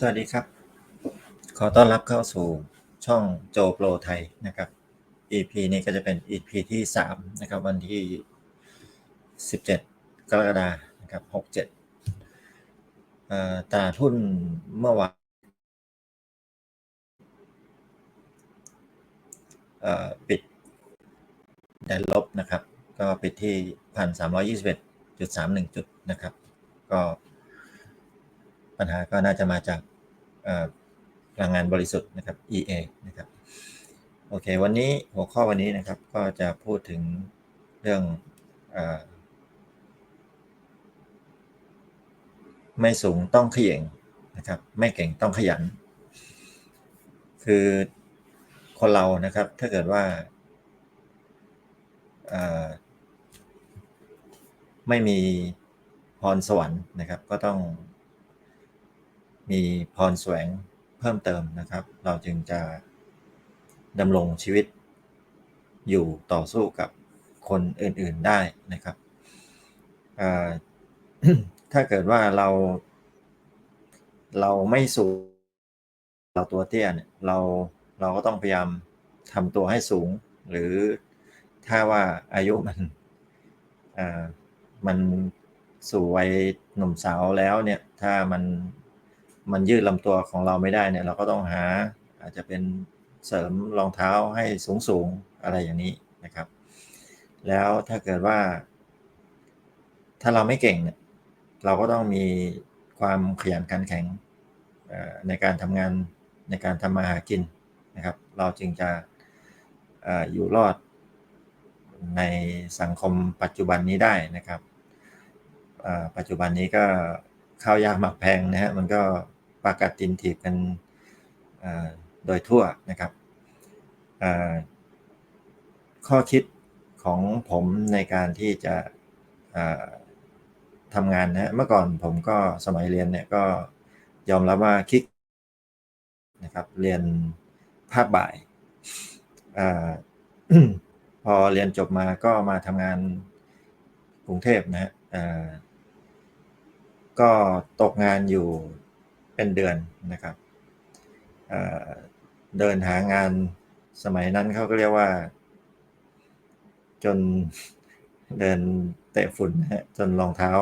สวัสดีครับ ขอต้อนรับเข้าสู่ช่องโจโปรไทยนะครับ EP นี้ก็จะเป็น EP ที่ 3 นะครับ วันที่ 17 กรกฎาคมนะครับ 67เอ่อตลาดหุ้นเมื่อวานปิดแดนลบนะครับ ก็ปิดที่ 1,321.31 จุดนะครับ ก็ ปัญหาก็น่าจะมาจากพลังงานบริสุทธิ์นะครับ EA นะครับโอเค วันนี้หัวข้อวันนี้นะครับก็จะพูดถึงเรื่องอไม่สูงต้องเขย่งนะครับ ไม่เก่งต้องขยัน คือคนเรานะครับ ถ้าเกิดว่าไม่มีพรสวรรค์นะครับ ก็ต้อง มีพรแสวงเพิ่มเติมนะครับ เราจึงจะดำรงชีวิตอยู่ต่อสู้กับคนอื่นๆได้นะครับถ้าเกิดว่าเรา เราไม่สูงเราตัวเตี้ยเนี่ยเราเราก็ต้องพยายามทำตัวให้สูง หรือถ้าว่าอายุมันมันสู่วัยหนุ่มสาวแล้วเนี่ย ถ้ามัน มันยืดลำตัวของเราไม่ได้เนี่ย เราก็ต้องหาอาจจะเป็นเสริมรองเท้าให้สูงสูงอะไรอย่างนี้นะครับ แล้วถ้าเกิดว่า ถ้าเราไม่เก่งเนี่ยเราก็ต้องมีความขยันขันแข็งในการทำงานในการทำมาหากินนะครับ เราจึงจะอยู่รอดในสังคมปัจจุบันนี้ได้นะครับปัจจุบันนี้ก็ข้าวยากหมักแพงนะฮะมันก็ ปากัดตินถีบกันโดยทั่วนะครับข้อคิดของผมในการที่จะทำงานนะเมื่อก่อนผมก็สมัยเรียนเนี่ยก็ยอมรับว่าคิกนะครับเรียนภาคบ่ายอพอเรียนจบมาก็มาทำงานกรุงเทพนะฮะก็ตกงานอยู่ เป็นเดือนนะครับเดินหางานสมัยนั้นเขาก็เรียกว่า จนเดินเตะฝุ่นฮะจนรองเท้า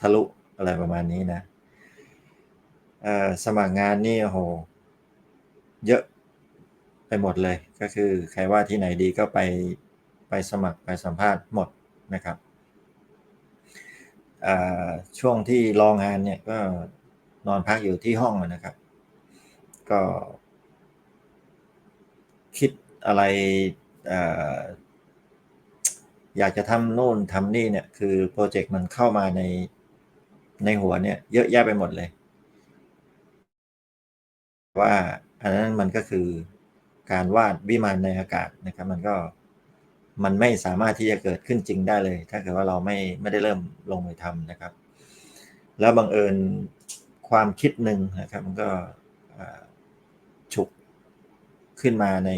ทะลุอะไรประมาณนี้นะสมัครงานนี่โหเยอะไปหมดเลย ก็คือใครว่าที่ไหนดีก็ไปไปสมัครไปสัมภาษณ์หมดนะครับช่วงที่รองงานเนี่ยก็ นอนพักอยู่ที่ห้องนะครับ ก็ คิดอะไรออยากจะทำโน่นทำนี่เนี่ย คือโปรเจกต์มันเข้ามาในในหัวเนี่ย เยอะแยะไปหมดเลย ว่าอันนั้นมันก็คือการวาดวิมานในอากาศนะครับ มันก็มันไม่สามารถที่จะเกิดขึ้นจริงได้เลย ถ้าเกิดว่าเราไม่ไม่ได้เริ่มลงมือทำนะครับ แล้วบังเอิญ ความคิดหนึ่งนะครับ มันก็ฉุกขึ้นมาใน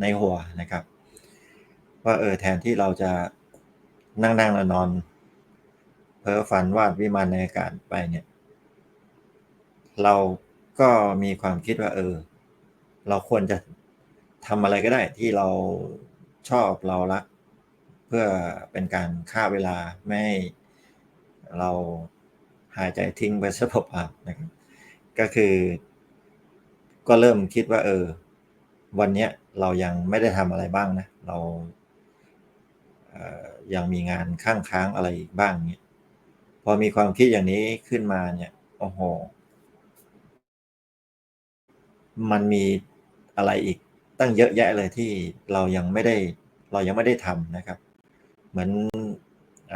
ในหัวนะครับ ว่าเออแทนที่เราจะนั่งนั่งนอนเพ้อฝันวาดวิมานในอากาศไปเนี่ย เราก็มีความคิดว่า เออ เราควรจะทำอะไรก็ได้ที่เราชอบเรารัก เพื่อเป็นการฆ่าเวลาไม่เรา หายใจทิ้งไปซะเปล่าๆนะครับก็คือ ก็เริ่มคิดว่า เออ วันเนี้ยเรายังไม่ได้ทำอะไรบ้างนะ เราเยังมีงานข้างค้างอะไรอีกบ้างเนี่ยพอมีความคิดอย่างนี้ขึ้นมาเนี่ยโอ้โห มันมีอะไรอีกตั้งเยอะแยะเลยที่เรายังไม่ได้เรายังไม่ได้ทำนะครับ เหมือนอ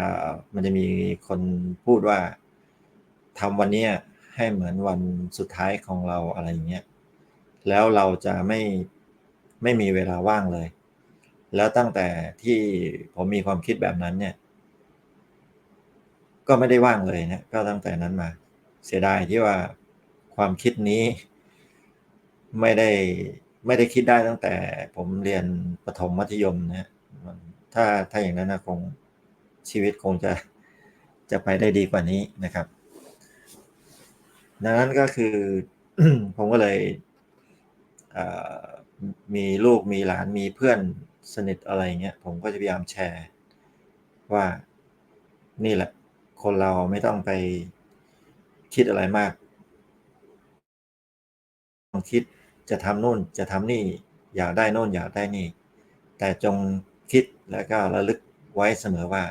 มันจะมีคนพูดว่า ทำวันนี้ให้เหมือนวันสุดท้ายของเราอะไรอย่างเงี้ยแล้วเราจะไม่ไม่มีเวลาว่างเลย แล้วตั้งแต่ที่ผมมีความคิดแบบนั้นเนี่ย ก็ไม่ได้ว่างเลยนะก็ตั้งแต่นั้นมา เสียดายที่ว่าความคิดนี้ ไม่ได้ไม่ได้คิดได้ตั้งแต่ ผมเรียนประถมมัธยมนะถ้าถ้าอย่างนั้นนะคงชีวิตคงจะจะไปได้ดีกว่านี้นะครับ ดังนั้นก็คือ ผมก็เลยมีลูกมีหลานมีเพื่อนสนิทอะไรเงี้ยผมก็จะพยายามแชร์ ว่านี่แหละ คนเราไม่ต้องไปคิดอะไรมากต้องคิดจะทำนู่นจะทำนี่ อยากได้นู่นอยากได้นี่ แต่จงคิดแล้วก็ระลึกไว้เสมอว่า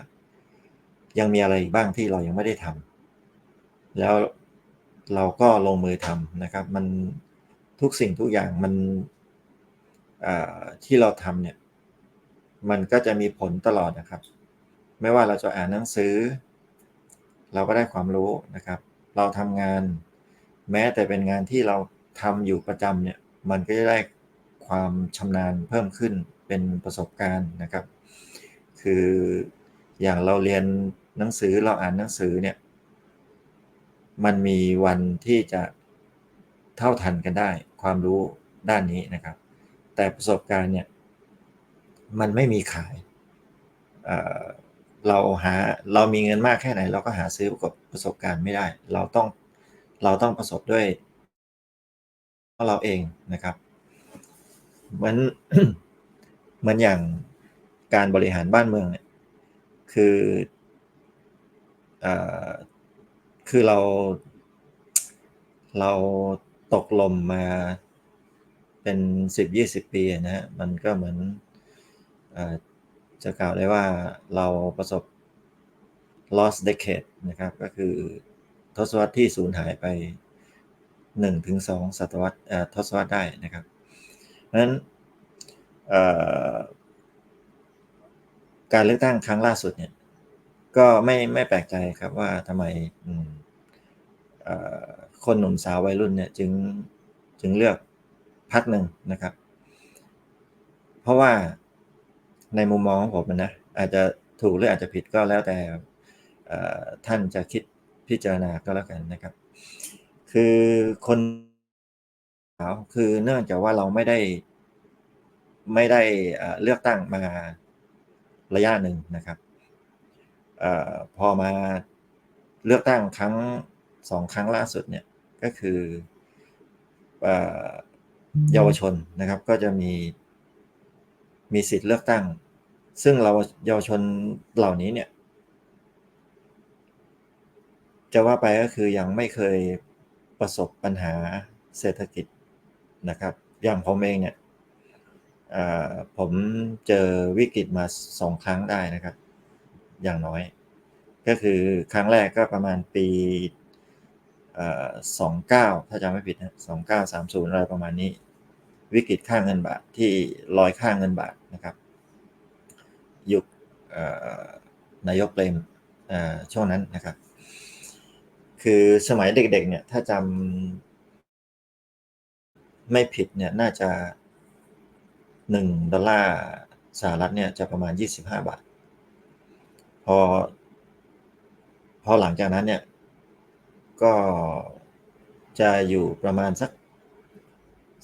ยังมีอะไรบ้างที่เรายังไม่ได้ทำแล้ว เราก็ลงมือทำนะครับ มันทุกสิ่งทุกอย่างมันที่เราทำเนี่ย มันก็จะมีผลตลอดนะครับ ไม่ว่าเราจะอ่านหนังสือ เราก็ได้ความรู้นะครับ เราทำงานแม้แต่เป็นงานที่เราทำอยู่ประจำเนี่ย มันก็จะได้ความชำนาญเพิ่มขึ้นเป็นประสบการณ์นะครับ คืออย่างเราเรียนหนังสือเราอ่านหนังสือเนี่ย มันมีวันที่จะเท่าทันกันได้ ความรู้ด้านนี้นะครับ แต่ประสบการณ์เนี่ย มันไม่มีขายเเราหาเรามีเงินมากแค่ไหน เราก็หาซื้อกับประสบการณ์ไม่ได้ เราต้องเราต้องประสบด้วยเราเองนะครับเหมือนเหมือนอย่างการบริหารบ้านเมืองเนี่ยคืออ คือเรา เราตกลมมาเป็นสิบยี่สิบปีนะฮะมันก็เหมือนอจะกล่าวได้ว่าเราประสบ lost decade นะครับ ก็คือทศวรรษที่สูญหายไป1ถึง2ศตวรรษทศวรรษได้นะครับเพราะฉะนั้นการเลือกตั้งครั้งล่าสุดเนี่ย ก็ไม่ไม่แปลกใจครับว่าทำไมคนหนุ่มสาววัยรุ่นเนี่ยจึงจึงเลือกพักหนึ่งนะครับ เพราะว่าในมุมมองของผมนะอาจจะถูกหรืออาจจะผิดก็แล้วแต่ท่านจะคิดพิจารณาก็แล้วกันนะครับ คือคนสาวคือเนื่องจากว่าเราไม่ได้ไม่ได้เลือกตั้งมาระยะหนึ่งนะครับ อพอมาเลือกตั้งครั้งสองครั้งล่าสุดเนี่ยก็คือเยาวชนนะครับก็จะมีมีสิทธิ์เลือกตั้ง ซึ่งเราเยาวชนเหล่านี้เนี่ย จะว่าไปก็คือยังไม่เคยประสบปัญหาเศรษฐกิจนะครับ อย่างผมเองเนี่ยผมเจอวิกฤตมาสองครั้งได้นะครับ อย่างน้อย ก็คือครั้งแรกก็ประมาณปีสองเก้าถ้าจำไม่ผิดนะสองเก้าสามศูนย์อะไรประมาณนี้ วิกฤตค่างเงินบาทที่ลอยค่างเงินบาทนะครับ ยุคนายกเปรมช่วงนั้นนะครับ คือสมัยเด็กๆเนี่ยถ้าจำไม่ผิดเนี่ยน่าจะหนึ่งดอลลาร์สหรัฐเนี่ยจะประมาณยี่สิบห้าบาท พอ พอหลังจากนั้นเนี่ย ก็จะอยู่ประมาณสัก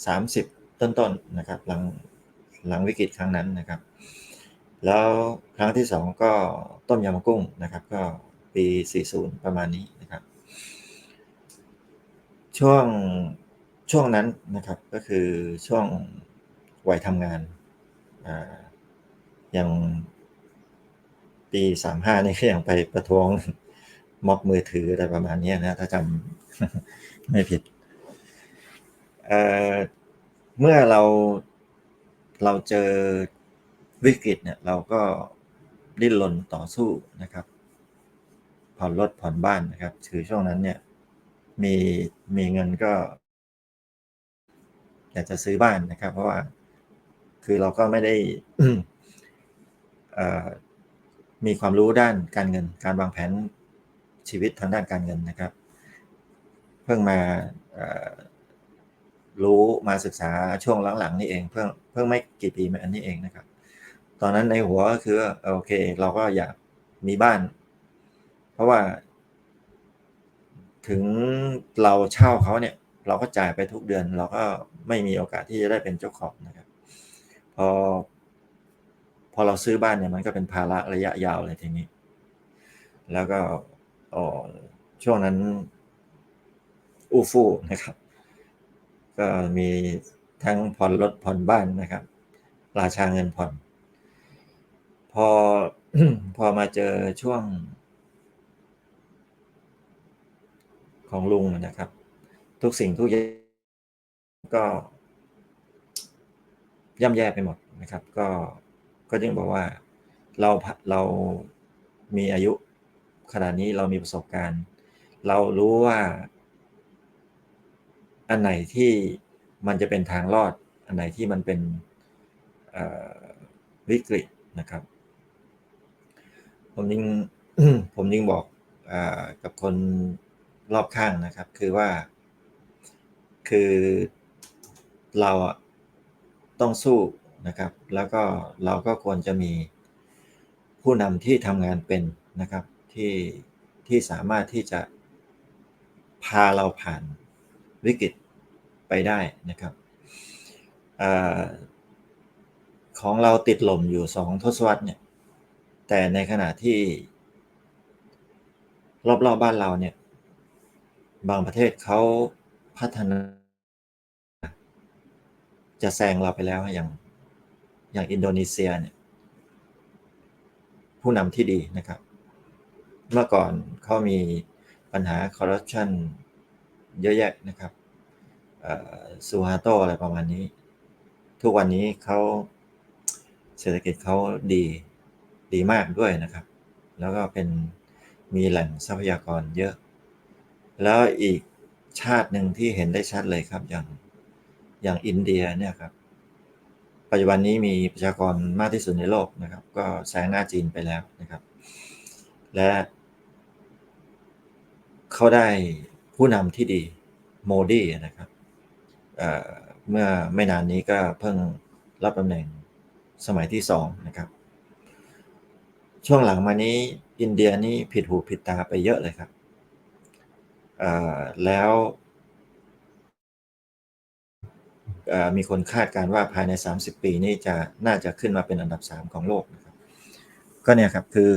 สามสิบต้นๆนนะครับ หลังหลังวิกฤตครั้งนั้นนะครับ แล้วครั้งที่สองก็ต้มยำกุ้งนะครับ ก็ปี 40 ประมาณนี้นะครับ ช่วงช่วงนั้นนะครับก็คือช่วงวัยทำงานอย่าง ปีสามห้านี่ก็ยังไปประท้วงม็อบมือถืออะไรประมาณนี้นะ ถ้าจำไม่ผิดเเมื่อเราเราเจอวิกฤตเนี่ย เราก็ดิ้นรนต่อสู้นะครับ ผ่อนรถผ่อนบ้านนะครับคือช่วงนั้นเนี่ย มีมีเงินก็อยากจะซื้อบ้านนะครับ เพราะว่า คือเราก็ไม่ได้ มีความรู้ด้านการเงิน การวางแผนชีวิตทางด้านการเงินนะครับ เพิ่งมารู้มาศึกษาช่วงหลังๆนี่เอง เพิ่งเพิ่งไม่กี่ปีมาอันนี้เองนะครับ ตอนนั้นในหัวก็คือโอเค เราก็อยากมีบ้าน เพราะว่า ถึงเราเช่าเขาเนี่ย เราก็จ่ายไปทุกเดือน เราก็ไม่มีโอกาสที่จะได้เป็นเจ้าของนะครับ พอ พอเราซื้อบ้านเนี่ยมันก็เป็นภาระระยะยาวเลยทีนี้ แล้วก็อ๋อช่วงนั้น อู้ฟู่นะครับ ก็มีทั้งผ่อนรถผ่อนบ้านนะครับ ราชาเงินผ่อน พอพอมาเจอช่วง ของลุงนะครับ ทุกสิ่งทุกอย่างก็ย่ำแย่ไปหมดนะครับ ก็ ก็จึงบอกว่าเราเรามีอายุขนาดนี้เรามีประสบการณ์ เรารู้ว่า อันไหนที่มันจะเป็นทางรอด อันไหนที่มันเป็นวิกฤตนะครับ ผมยิ่งผมยิ่งบอกอกับคนรอบข้างนะครับ คือว่า คือเราต้องสู้ นะครับ แล้วก็เราก็ควรจะมีผู้นำที่ทำงานเป็นนะครับที่ที่สามารถที่จะพาเราผ่านวิกฤตไปได้นะครับอของเราติดลมอยู่สองทศวรรษเนี่ย แต่ในขณะที่ รอบๆบบ้านเราเนี่ย บางประเทศเขาพัฒนา จะแซงเราไปแล้วอย่าง อย่างอินโดนีเซียเนี่ยผู้นำที่ดีนะครับ เมื่อก่อนเขามีปัญหาคอร์รัปชันเยอะแยะนะครับซูฮาโตอะไรประมาณนี้ ทุกวันนี้เขาเศรษฐกิจเขาดีดีมากด้วยนะครับ แล้วก็เป็นมีแหล่งทรัพยากรเยอะ แล้วอีกชาติหนึ่งที่เห็นได้ชัดเลยครับ อย่างอย่างอินเดียเนี่ยครับ ปัจจุบันนี้มีประชากรมากที่สุดในโลกนะครับ ก็แซงหน้าจีนไปแล้วนะครับ และเขาได้ผู้นำที่ดีโมดีนะครับเมื่อไม่นานนี้ก็เพิ่งรับตำแหน่งสมัยที่สองนะครับ ช่วงหลังมานี้อินเดียนี่ผิดหูผิดตาไปเยอะเลยครับแล้ว มีคนคาดการว่าภายใน 30 ปีนี้จะน่าจะขึ้นมาเป็นอันดับ 3 ของโลกนะครับ ก็เนี่ยครับคือ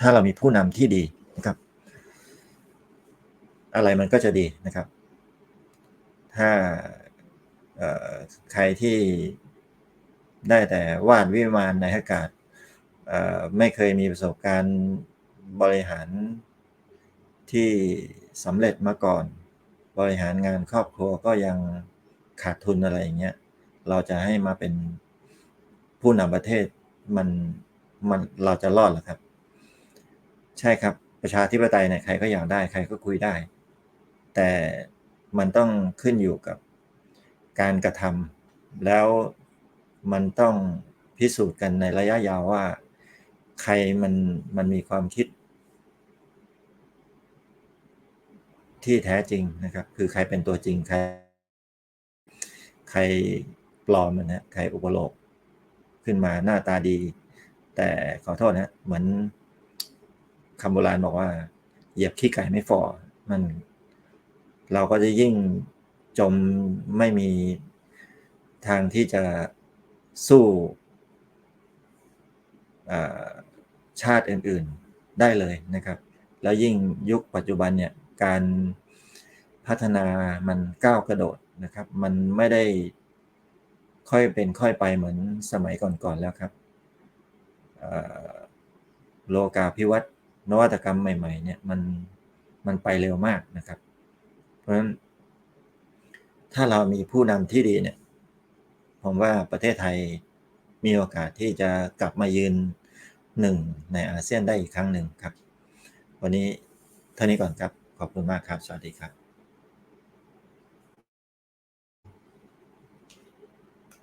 ถ้าเรามีผู้นำที่ดีนะครับ อะไรมันก็จะดีนะครับ ถ้าใครที่ได้แต่วาดวิมานในอากาศไม่เคยมีประสบการณ์บริหารที่สำเร็จมาก่อน บริหารงานครอบครัวก็ยัง ขาดทุนอะไรอย่างเงี้ยเราจะให้มาเป็นผู้นำประเทศมันมันเราจะรอดหรอครับ ใช่ครับประชาธิปไตยเนี่ยใครก็อยากได้ใครก็คุยได้ แต่มันต้องขึ้นอยู่กับการกระทำแล้วมันต้องพิสูจน์กันในระยะยาวว่า ใครมันมันมีความคิด ที่แท้จริงนะครับ คือใครเป็นตัวจริงใคร ใครปลอมนะใครอุปโลกขึ้นมาหน้าตาดี แต่ขอโทษนะเหมือนคำโบราณบอกว่า เหยียบขี้ไก่ไม่ฟอมัน เราก็จะยิ่งจมไม่มีทางที่จะสู้ชาติอื่น ๆได้เลยนะครับ แล้วยิ่งยุคปัจจุบันเนี่ยการพัฒนามันก้าวกระโดด นะครับ มันไม่ได้ค่อยเป็นค่อยไปเหมือนสมัยก่อนๆแล้วครับโลกาภิวัตน์นวัตกรรมใหม่ๆเนี่ยมันมันไปเร็วมากนะครับ เพราะฉะนั้นถ้าเรามีผู้นำที่ดีเนี่ยผมว่าประเทศไทยมีโอกาสที่จะกลับมายืนหนึ่งในอาเซียนได้อีกครั้งหนึ่งครับ วันนี้เท่านี้ก่อนครับ ขอบคุณมากครับ สวัสดีครับ